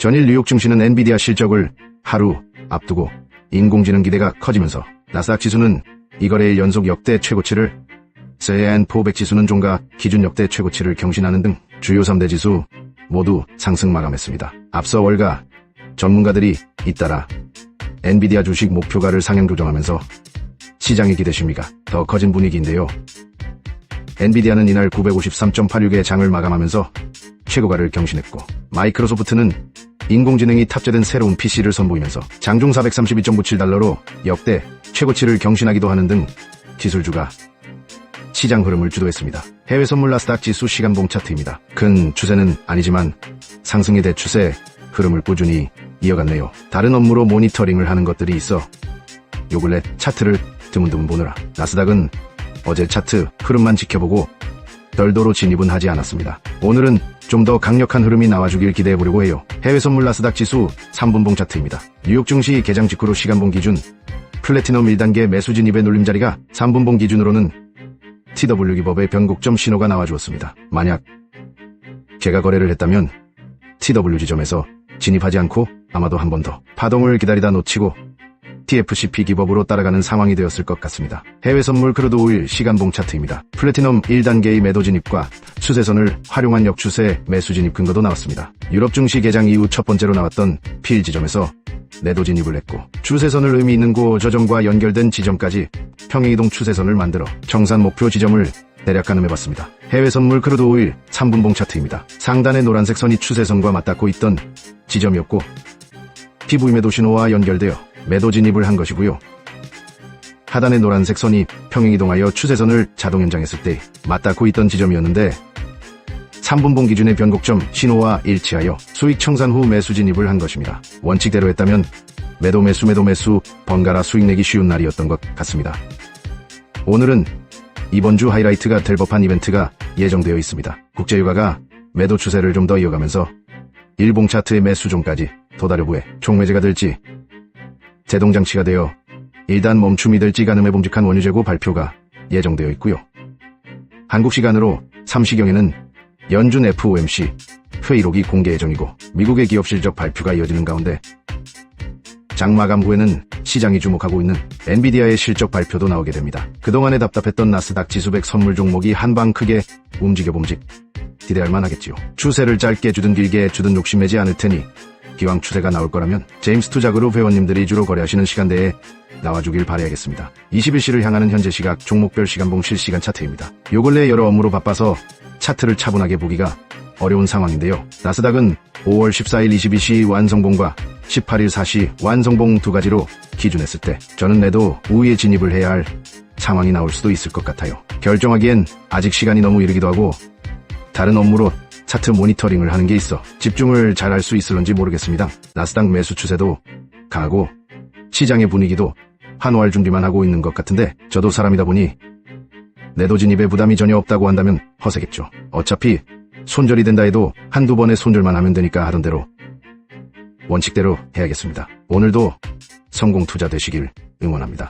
전일 뉴욕 증시는 엔비디아 실적을 하루 앞두고 인공지능 기대가 커지면서 나스닥 지수는 이 거래일 연속 역대 최고치를 세앤400 지수는 종가 기준 역대 최고치를 경신하는 등 주요 3대 지수 모두 상승 마감했습니다. 앞서 월가 전문가들이 잇따라 엔비디아 주식 목표가를 상향 조정하면서 시장의 기대심리가 더 커진 분위기인데요. 엔비디아는 이날 953.86의 장을 마감하면서 최고가를 경신했고 마이크로소프트는 인공지능이 탑재된 새로운 PC를 선보이면서 장중 432.97달러로 역대 최고치를 경신하기도 하는 등 기술주가 시장 흐름을 주도했습니다. 해외 선물 나스닥 지수 시간봉 차트입니다. 큰 추세는 아니지만 상승의 대추세 흐름을 꾸준히 이어갔네요. 다른 업무로 모니터링을 하는 것들이 있어 요 근래 차트를 드문드문 보느라 나스닥은 어제 차트 흐름만 지켜보고 별도로 진입은 하지 않았습니다. 오늘은 좀 더 강력한 흐름이 나와주길 기대해보려고 해요. 해외 선물 나스닥 지수 3분봉 차트입니다. 뉴욕 증시 개장 직후로 시간봉 기준 플래티넘 1단계 매수 진입의 눌림자리가 3분봉 기준으로는 TW 기법의 변곡점 신호가 나와주었습니다. 만약 제가 거래를 했다면 TW 지점에서 진입하지 않고 아마도 한 번 더 파동을 기다리다 놓치고 TFCP 기법으로 따라가는 상황이 되었을 것 같습니다. 해외 선물 크루드 오일 시간봉 차트입니다. 플래티넘 1단계의 매도 진입과 추세선을 활용한 역추세 매수 진입 근거도 나왔습니다. 유럽 증시 개장 이후 첫 번째로 나왔던 필 지점에서 내도 진입을 했고 추세선을 의미 있는 고저점과 연결된 지점까지 평행이동 추세선을 만들어 정산 목표 지점을 대략 가늠해봤습니다. 해외 선물 크루드 오일 3분봉 차트입니다. 상단의 노란색 선이 추세선과 맞닿고 있던 지점이었고 매도 신호와 연결되어 매도 진입을 한 것이고요. 하단의 노란색 선이 평행이동하여 추세선을 자동 연장했을 때 맞닿고 있던 지점이었는데 3분봉 기준의 변곡점 신호와 일치하여 수익 청산 후 매수 진입을 한 것입니다. 원칙대로 했다면 매도 매수 매도 매수 번갈아 수익 내기 쉬운 날이었던 것 같습니다. 오늘은 이번 주 하이라이트가 될 법한 이벤트가 예정되어 있습니다. 국제유가가 매도 추세를 좀 더 이어가면서 일봉 차트의 매수종까지 도달여부에 총매제가 될지 제동장치가 되어 일단 멈춤이 될지 가늠해 봄직한 원유 재고 발표가 예정되어 있고요. 한국 시간으로 3시경에는 연준 FOMC 회의록이 공개 예정이고 미국의 기업 실적 발표가 이어지는 가운데 장 마감 후에는 시장이 주목하고 있는 엔비디아의 실적 발표도 나오게 됩니다. 그동안에 답답했던 나스닥 지수백 선물 종목이 한방 크게 움직여 봄직 기대할 만하겠지요. 추세를 짧게 주든 길게 주든 욕심내지 않을 테니 기왕 추세가 나올 거라면 제임스 투자그룹 회원님들이 주로 거래하시는 시간대에 나와주길 바라야겠습니다. 21시를 향하는 현재 시각 종목별 시간봉 실시간 차트입니다. 요 근래 여러 업무로 바빠서 차트를 차분하게 보기가 어려운 상황인데요. 나스닥은 5월 14일 22시 완성봉과 18일 4시 완성봉 두 가지로 기준했을 때 저는 내도 우위에 진입을 해야 할 상황이 나올 수도 있을 것 같아요. 결정하기엔 아직 시간이 너무 이르기도 하고 다른 업무로 차트 모니터링을 하는 게 있어 집중을 잘 할 수 있을런지 모르겠습니다. 나스닥 매수 추세도 강하고 시장의 분위기도 환호할 준비만 하고 있는 것 같은데 저도 사람이다 보니 내도 진입에 부담이 전혀 없다고 한다면 허세겠죠. 어차피 손절이 된다 해도 한두 번의 손절만 하면 되니까 하던 대로 원칙대로 해야겠습니다. 오늘도 성공 투자 되시길 응원합니다.